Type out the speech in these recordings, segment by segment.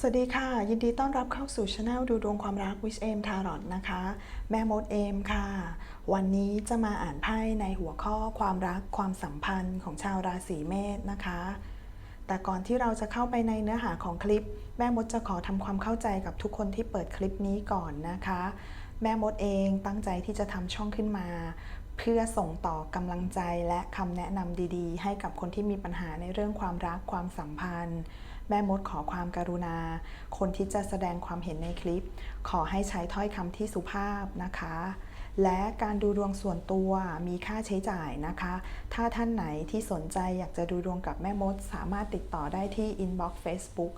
สวัสดีค่ะ ยินดีต้อนรับเข้าสู่ช anel ดูดวงความรัก with aim tarot นะคะ แม่มดเอมค่ะ วันนี้จะมาอ่านไพ่ในหัวข้อความรักความสัมพันธ์ของชาวราศีเมษนะคะ แต่ก่อนที่เราจะเข้าไปในเนื้อหาของคลิป แม่มดจะขอทำความเข้าใจกับทุกคนที่เปิดคลิปนี้ก่อนนะคะ แม่มดเองตั้งใจที่จะทำช่องขึ้นมา เพื่อส่งต่อกำลังใจและคำแนะนำดีๆ ให้กับคนที่มีปัญหาในเรื่องความรักความสัมพันธ์ แม่มดขอความการุณา คนที่จะแสดงความเห็นในคลิป ขอให้ใช้ถ้อยคำที่สุภาพนะคะ และการดูดวงส่วนตัวมีค่าใช้จ่ายนะคะ ถ้าท่านไหนที่สนใจอยากจะดูดวงกับแม่มด สามารถติดต่อได้ที่ inbox Facebook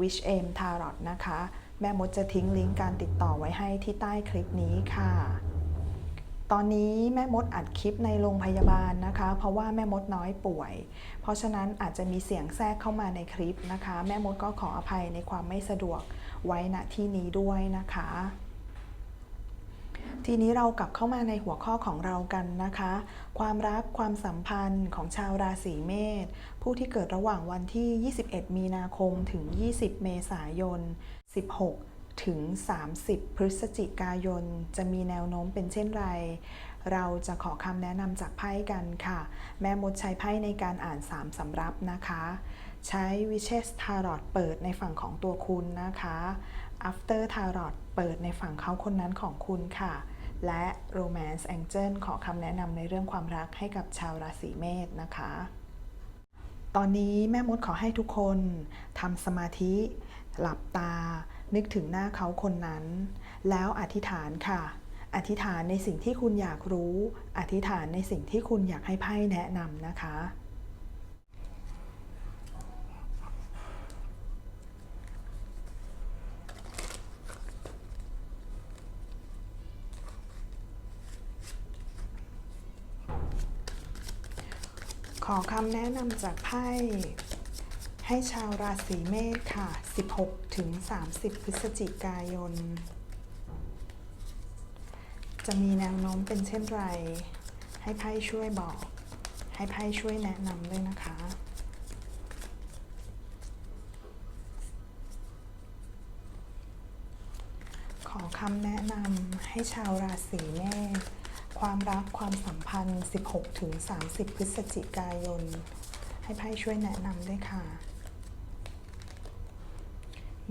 wish aim tarot นะคะ แม่มดจะทิ้งลิงก์การติดต่อไว้ให้ที่ใต้คลิปนี้ค่ะ ตอนนี้แม่มดอัดคลิปในโรงพยาบาลนะคะ เพราะว่าแม่มดน้อยป่วย เพราะฉะนั้นอาจจะมีเสียงแทรกเข้ามาในคลิปนะคะ แม่มดก็ขออภัยในความไม่สะดวกไว้ณที่นี้ด้วยนะคะ ทีนี้เรากลับเข้ามาในหัวข้อของเรากันนะคะ ความรักความสัมพันธ์ของชาวราศีเมษผู้ที่เกิดระหว่างวันที่ 21 มีนาคมถึง 20 เมษายน 16 ถึง 30 พฤศจิกายน จะมีแนวโน้มเป็นเช่นไร เราจะขอคำแนะนำจากไพ่กันค่ะ แม่มดใช้ไพ่ในการอ่าน 3สำรับนะคะ ใช้วิเชสทารอตเปิดในฝั่งของตัวคุณนะคะ after tarot เปิดในฝั่งเขาคนนั้นของคุณค่ะ และ romance angel ขอคำแนะนำในเรื่องความรักให้กับชาวราศีเมษนะคะ ตอนนี้แม่มดขอให้ทุกคนทำสมาธิ หลับตา นึกถึงหน้าเขาคนนั้น แล้วอธิษฐานค่ะ อธิษฐานในสิ่งที่คุณอยากรู้ อธิษฐานในสิ่งที่คุณอยากให้ไพ่แนะนำนะคะ ขอคำแนะนำจากไพ่ ให้ชาวราศีเมษค่ะ 16 ถึง 30 พฤศจิกายน จะมีแนวโน้มเป็นเช่นไร ให้ไพ่ช่วยบอก ให้ไพ่ช่วยแนะนำด้วยนะคะขอคำแนะนำให้ชาวราศีเมษความรักความสัมพันธ์ 16ถึง30 พฤศจิกายน ให้ไพ่ช่วยแนะนำด้วยค่ะ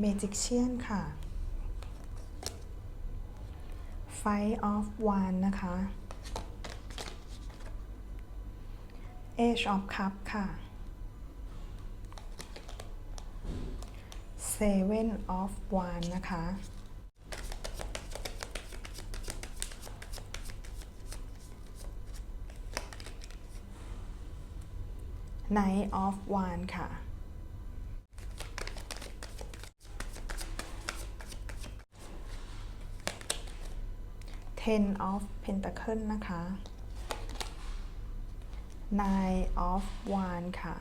เมจิกเชียนค่ะ Five of Wands นะคะ Age of Cup ค่ะ Seven of Wands นะคะ Knight of Wands ค่ะ Ten of Pentacle นะคะ Nine of Wands ค่ะ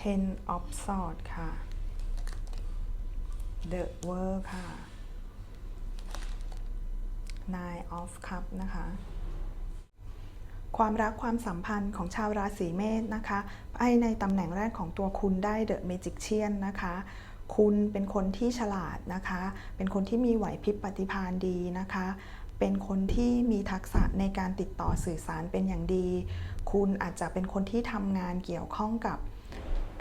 Ten of Swords ค่ะ The World ค่ะ Nine of Cup นะคะความรักความสัมพันธ์ของชาวราศีเมษนะคะไพ่ในตำแหน่งแรกของตัวคุณได้เดอะเมจิกเชียนนะคะ คุณเป็นคนที่ฉลาดนะคะ เป็นคนที่มีไหวพริบปฏิภาณดีนะคะ เป็นคนที่มีทักษะในการติดต่อสื่อสารเป็นอย่างดี คุณอาจจะเป็นคนที่ทำงานเกี่ยวข้องกับ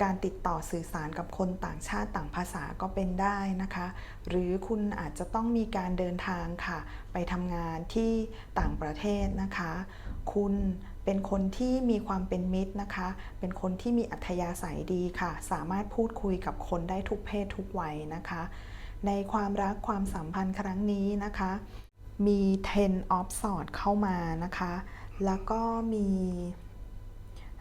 การติดต่อสื่อสารกับคนต่างชาติต่างภาษาก็เป็นได้นะคะ หรือคุณอาจจะต้องมีการเดินทางค่ะ ไปทำงานที่ต่างประเทศนะคะ คุณ เป็นคนที่มีความเป็นมิตรนะคะ เป็นคนที่มีอัธยาศัยดีค่ะ สามารถพูดคุยกับคนได้ทุกเพศทุกวัยนะคะ ในความรักความสัมพันธ์ครั้งนี้นะคะ มี ten of swords เข้ามานะคะ แล้วก็มี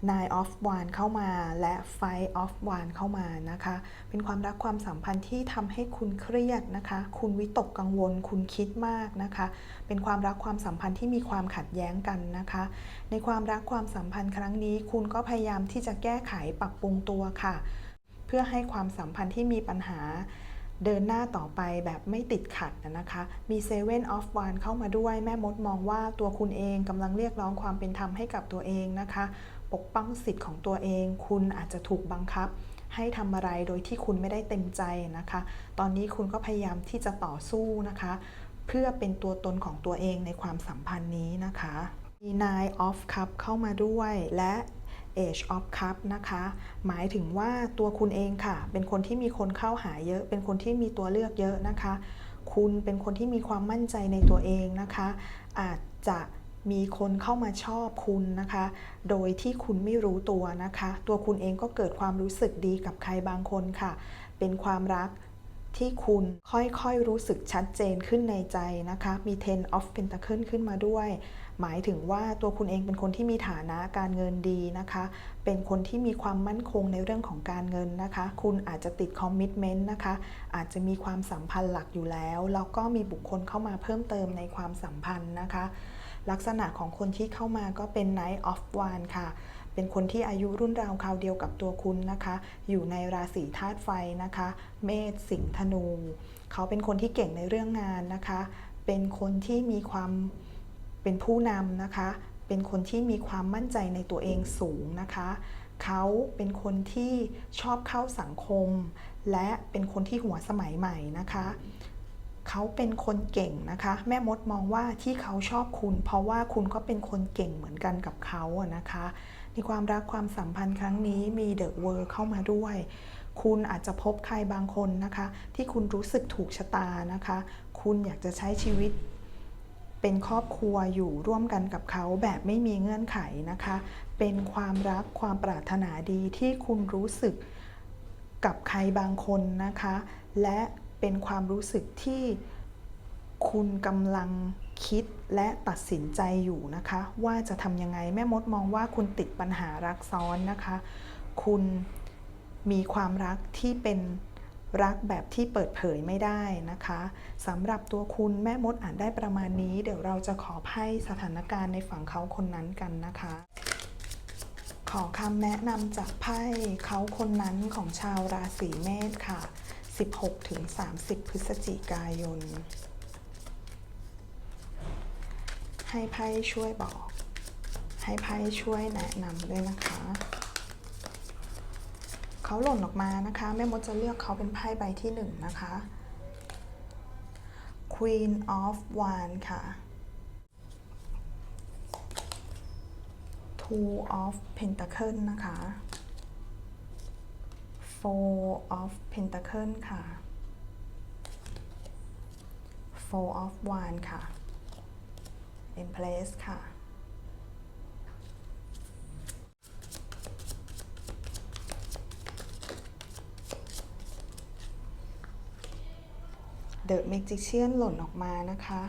Nine of w a n d เข้ามาและ Five of w a n d เข้ามานะคะ เป็นความรักความสัมพันธ์ที่ทำให้คุณเครียดนะคะ คุณวิตกกังวล คุณคิดมากนะคะ เป็นความรักความสัมพันธ์ที่มีความขัดแย้งกันนะคะ ในความรักความสัมพันธ์ครั้งนี้ คุณก็พยายามที่จะแก้ไขปรับปรุงตัวค่ะ เพื่อให้ความสัมพันธ์ที่มีปัญหาเดินหน้าต่อไปแบบไม่ติดขัดนะคะ มี Seven of Wands เข้ามาด้วย แม่มดมองว่าตัวคุณเองกำลังเรียกร้องความเป็นธรรมให้กับตัวเองนะคะ ปกป้องสิทธิ์ของตัวเอง คุณอาจจะถูกบังคับ ให้ทำอะไรโดยที่คุณไม่ได้เต็มใจนะคะ ตอนนี้คุณก็พยายามที่จะต่อสู้นะคะ เพื่อเป็นตัวตนของตัวเองในความสัมพันธ์นี้นะคะมี Nine of Cup เข้ามาด้วยและ Age of Cup นะคะ หมายถึงว่าตัวคุณเองค่ะ เป็นคนที่มีคนเข้าหาเยอะ เป็นคนที่มีตัวเลือกเยอะนะคะ คุณเป็นคนที่มีความมั่นใจในตัวเองนะคะ อาจจะ มีคนเข้ามาชอบคุณนะคะ โดยที่คุณไม่รู้ตัวนะคะ ตัวคุณเองก็เกิดความรู้สึกดีกับใครบางคนค่ะ เป็นความรักที่คุณค่อยๆรู้สึกชัดเจนขึ้นในใจนะคะ มี Ten of Pentacle ขึ้นมาด้วย หมายถึงว่าตัวคุณเองเป็นคนที่มีฐานะการเงินดีนะคะ เป็นคนที่มีความมั่นคงในเรื่องของการเงินนะคะ คุณอาจจะติดคอมมิชเมนต์นะคะ อาจจะมีความสัมพันธ์หลักอยู่แล้ว แล้วก็มีบุคคลเข้ามาเพิ่มเติมในความสัมพันธ์นะคะ ลักษณะของคนที่เข้ามาก็เป็น Knight of Wands ค่ะ เป็นคนที่อายุรุ่นราวคราวเดียวกับตัวคุณนะคะ อยู่ในราศีธาตุไฟนะคะ เมษสิงห์ธนู เขาเป็นคนที่เก่งในเรื่องงานนะคะ เป็นคนที่มีความเป็นผู้นำนะคะ เป็นคนที่มีความมั่นใจในตัวเองสูงนะคะเขาเป็นคนที่ชอบเข้าสังคม และเป็นคนที่หัวสมัยใหม่นะคะ เขาเป็นคนเก่งนะคะ แม่มดมองว่าที่เขาชอบคุณ เพราะว่าคุณก็เป็นคนเก่งเหมือนกันกับเขาอะนะคะ ในความรักความสัมพันธ์ครั้งนี้มีเดอะเวอร์เข้ามาด้วย คุณอาจจะพบใครบางคนนะคะ ที่คุณรู้สึกถูกชะตานะคะ คุณอยากจะใช้ชีวิตเป็นครอบครัวอยู่ร่วมกันกับเขาแบบไม่มีเงื่อนไขนะคะ เป็นความรักความปรารถนาดีที่คุณรู้สึกกับใครบางคนนะคะ และ เป็นความรู้สึกที่คุณกำลังคิดและตัดสินใจอยู่นะคะ ว่าจะทำยังไงแม่มดมองว่าคุณติดปัญหารักซ้อนนะคะ คุณมีความรักที่เป็นรักแบบที่เปิดเผยไม่ได้นะคะสำหรับตัวคุณแม่มดอ่านได้ประมาณนี้ เดี๋ยวเราจะขอไพ่สถานการณ์ในฝั่งเขาคนนั้นกันนะคะ ขอคำแนะนำจากไพ่เขาคนนั้นของชาวราศีเมษค่ะ 16ถึง30 พฤศจิกายน ให้ไพ่ช่วยบอก ให้ไพ่ช่วยแนะนำด้วยนะคะ เขาหล่นออกมานะคะ แม่มดจะเลือกเขาเป็นไพ่ใบที่หนึ่งนะคะ Queen of Wands ค่ะ Two of pentacles นะคะ Four of Pentacle ค่ะ Four of wand ค่ะ Empress ค่ะ The Magician หล่นออกมานะคะ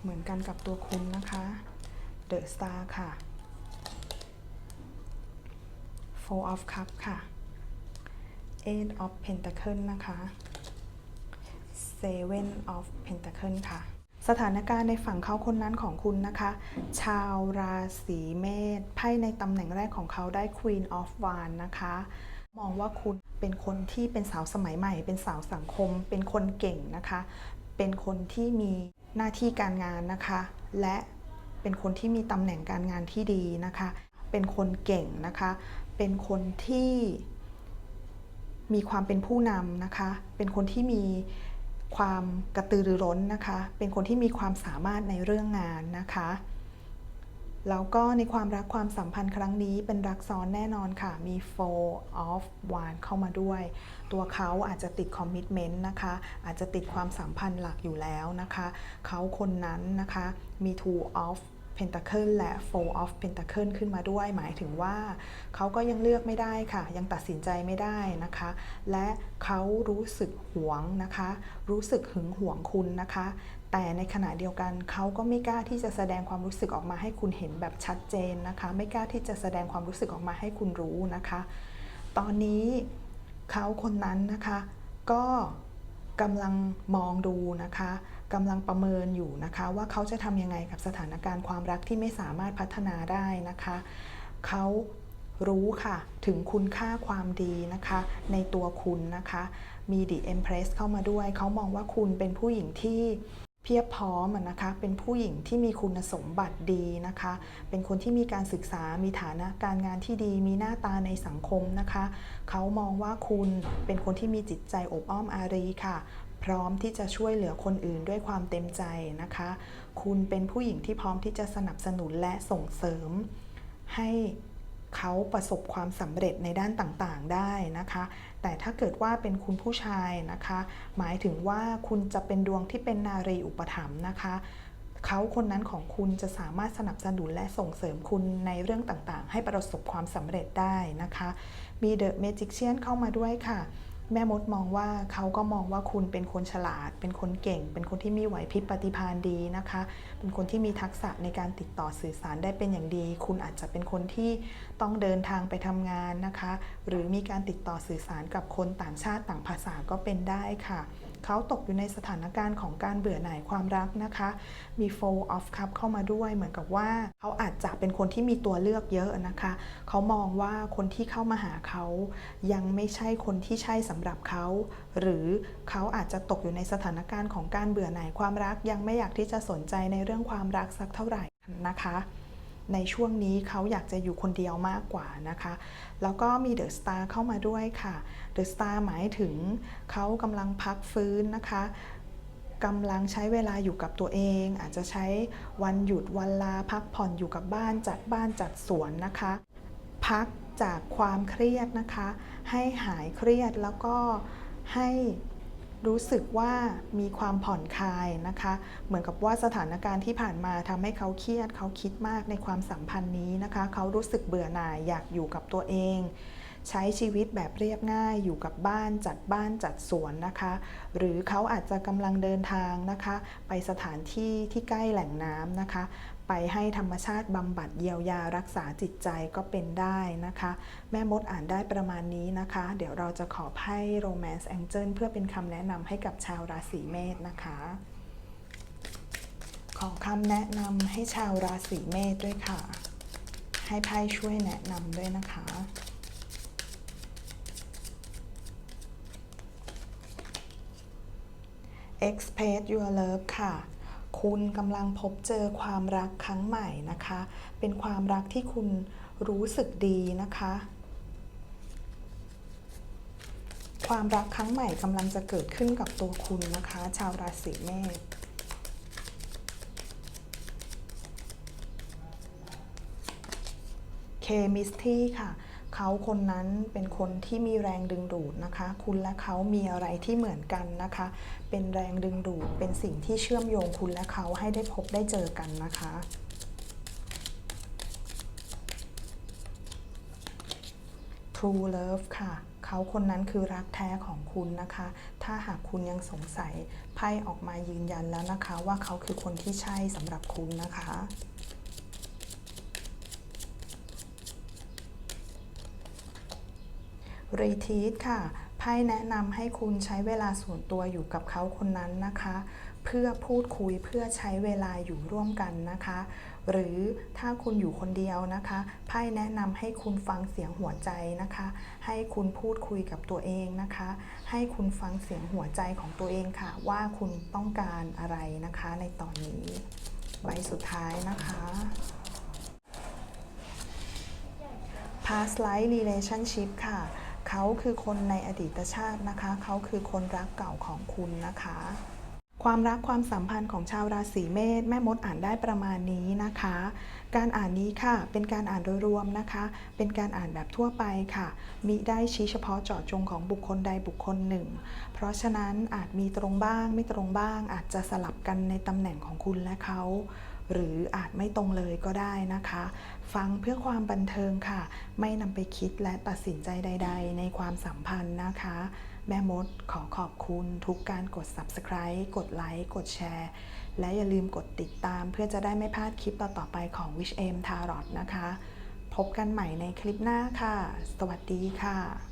เหมือนกันกับตัวคุณนะคะ The Star ค่ะ Four of Cup ค่ะ Eight of Pentacle นะคะ Seven of Pentacle ค่ะ สถานการณ์ในฝั่งเขาคนนั้นของคุณนะคะ ชาวราศีเมษไพ่ในตำแหน่งแรกของเขาได้ Queen of Wands นะคะ มองว่าคุณเป็นคนที่เป็นสาวสมัยใหม่ เป็นสาวสังคม เป็นคนเก่งนะคะ เป็นคนที่มีหน้าที่การงานนะคะ และเป็นคนที่มีตำแหน่งการงานที่ดีนะคะ เป็นคนเก่งนะคะ เป็นคนที่ มีความเป็นผู้นำนะคะ เป็นคนที่มีความกระตือรือร้นนะคะ เป็นคนที่มีความสามารถในเรื่องงานนะคะ แล้วก็ในความรักความสัมพันธ์ครั้งนี้เป็นรักซ้อนแน่นอนค่ะ มี four of wands เข้ามาด้วย ตัวเขาอาจจะติดคอมมิชเมนต์นะคะ อาจจะติดความสัมพันธ์หลักอยู่แล้วนะคะ เขาคนนั้นนะคะ มี two of pentacle และ four of pentacle ขึ้นมาด้วย หมายถึงว่าเขาก็ยังเลือกไม่ได้ค่ะ ยังตัดสินใจไม่ได้นะคะ และเขารู้สึกหวงนะคะ รู้สึกหึงหวงคุณนะคะ แต่ในขณะเดียวกันเขาก็ไม่กล้าที่จะแสดงความรู้สึกออกมาให้คุณเห็นแบบชัดเจนนะคะ ไม่กล้าที่จะแสดงความรู้สึกออกมาให้คุณรู้นะคะ ตอนนี้เขาคนนั้นนะคะ ก็กำลังมองดูนะคะ กำลังประเมินอยู่นะคะ ว่าเขาจะทำยังไงกับสถานการณ์ความรักที่ไม่สามารถพัฒนาได้นะคะ เขารู้ค่ะถึงคุณค่าความดีนะคะ ในตัวคุณนะคะ มี The Empress เข้ามาด้วย เขามองว่าคุณเป็นผู้หญิงที่เพียบพร้อมนะคะ เป็นผู้หญิงที่มีคุณสมบัติดีนะคะ เป็นคนที่มีการศึกษา มีฐานะการงานที่ดี มีหน้าตาในสังคมนะคะ เขามองว่าคุณเป็นคนที่มีจิตใจอบอ้อมอารีค่ะ พร้อมที่จะช่วยเหลือคนอื่นด้วยความเต็มใจนะคะ คุณเป็นผู้หญิงที่พร้อมที่จะสนับสนุนและส่งเสริม ให้เขาประสบความสำเร็จในด้านต่างๆได้นะคะ แต่ถ้าเกิดว่าเป็นคุณผู้ชายนะคะ หมายถึงว่าคุณจะเป็นดวงที่เป็นนารีอุปถัมภ์นะคะเขาคนนั้นของคุณจะสามารถสนับสนุนและส่งเสริมคุณในเรื่องต่างๆ ให้ประสบความสำเร็จได้นะคะ มีเดอะเมจิกเชียนเข้ามาด้วยค่ะ แม่มดมองว่าเขาก็มองว่าคุณเป็นคนฉลาด เป็นคนเก่ง เป็นคนที่มีไหวพริบปฏิภาณดีนะคะ เป็นคนที่มีทักษะในการติดต่อสื่อสารได้เป็นอย่างดี คุณอาจจะเป็นคนที่ต้องเดินทางไปทำงานนะคะ หรือมีการติดต่อสื่อสารกับคนต่างชาติต่างภาษาก็เป็นได้ค่ะ เขาตกอยู่ในสถานการณ์ของการเบื่อหน่ายความรักนะคะ มี four of cup เข้ามาด้วยเหมือนกับว่าเขาอาจจะเป็นคนที่มีตัวเลือกเยอะนะคะ เขามองว่าคนที่เข้ามาหาเขา ยังไม่ใช่คนที่ใช่สำหรับเขา หรือเขาอาจจะตกอยู่ในสถานการณ์ของการเบื่อหน่ายความรัก ยังไม่อยากที่จะสนใจในเรื่องความรักสักเท่าไหร่นะคะ ในช่วงนี้เขาอยากจะอยู่คนเดียวมากกว่านะคะ แล้วก็มีเดอะสตาร์เข้ามาด้วยค่ะ เดอะสตาร์หมายถึงเขากำลังพักฟื้นนะคะกำลังใช้เวลาอยู่กับตัวเอง อาจจะใช้วันหยุดวันลาพักผ่อนอยู่กับบ้านจัดบ้านจัดสวนนะคะ พักจากความเครียดนะคะ ให้หายเครียดแล้วก็ให้ รู้สึกว่ามีความผ่อนคลายนะคะ เหมือนกับว่าสถานการณ์ที่ผ่านมาทำให้เขาเครียด เขาคิดมากในความสัมพันธ์นี้นะคะ เขารู้สึกเบื่อหน่ายอยากอยู่กับตัวเอง ใช้ชีวิตแบบเรียบง่ายอยู่กับบ้านจัดบ้านจัดสวนนะคะ หรือเขาอาจจะกำลังเดินทางนะคะ ไปสถานที่ที่ใกล้แหล่งน้ำนะคะ ไปให้ธรรมชาติบำบัดเยียวยารักษาจิตใจก็เป็นได้นะคะ แม่มดอ่านได้ประมาณนี้นะคะ เดี๋ยวเราจะขอไพ่ Romance Angel เพื่อเป็นคำแนะนำให้กับชาวราศีเมษนะคะ ขอคำแนะนำให้ชาวราศีเมษด้วยค่ะ ให้ไพ่ช่วยแนะนำด้วยนะคะ Express Your Love ค่ะ คุณกำลังพบเจอความรักครั้งใหม่นะคะ เป็นความรักที่คุณรู้สึกดีนะคะ ความรักครั้งใหม่กำลังจะเกิดขึ้นกับตัวคุณนะคะ ชาวราศีเมษเคมิสที่ค่ะ เขาคนนั้นเป็นคนที่มีแรงดึงดูดนะคะ คุณและเขามีอะไรที่เหมือนกันนะคะ เป็นแรงดึงดูด เป็นสิ่งที่เชื่อมโยงคุณและเขาให้ได้พบได้เจอกันนะคะ True Love ค่ะ เขาคนนั้นคือรักแท้ของคุณนะคะ ถ้าหากคุณยังสงสัยไพ่ออกมายืนยันแล้วนะคะ ว่าเขาคือคนที่ใช่สำหรับคุณนะคะ รีทีทค่ะ ไพ่แนะนำให้คุณใช้เวลาส่วนตัวอยู่กับเขาคนนั้นนะคะ เพื่อพูดคุยเพื่อใช้เวลาอยู่ร่วมกันนะคะ หรือถ้าคุณอยู่คนเดียวนะคะ ไพ่แนะนำให้คุณฟังเสียงหัวใจนะคะ ให้คุณพูดคุยกับตัวเองนะคะ ให้คุณฟังเสียงหัวใจของตัวเองค่ะ ว่าคุณต้องการอะไรนะคะในตอนนี้ใบสุดท้ายนะคะ past life relationship ค่ะ เขาคือคนในอดีตชาตินะคะ เขาคือคนรักเก่าของคุณนะคะ ความรักความสัมพันธ์ของชาวราศีเมษแม่มดอ่านได้ประมาณนี้นะคะ การอ่านนี้ค่ะ เป็นการอ่านโดยรวมนะคะ เป็นการอ่านแบบทั่วไปค่ะ มิได้ชี้เฉพาะเจาะจงของบุคคลใดบุคคลหนึ่ง เพราะฉะนั้นอาจมีตรงบ้าง ไม่ตรงบ้าง อาจจะสลับกันในตำแหน่งของคุณและเขา หรืออาจไม่ตรงเลยก็ได้นะคะ ฟังเพื่อความบันเทิงค่ะ ไม่นำไปคิดและตัดสินใจใด ๆ ในความสัมพันธ์นะคะ แม่มดขอขอบคุณทุกการกด subscribe กดไลค์กดแชร์ และอย่าลืมกดติดตามเพื่อจะได้ไม่พลาดคลิปต่อๆไปของ Wish M Tarot นะคะ พบกันใหม่ในคลิปหน้าค่ะ สวัสดีค่ะ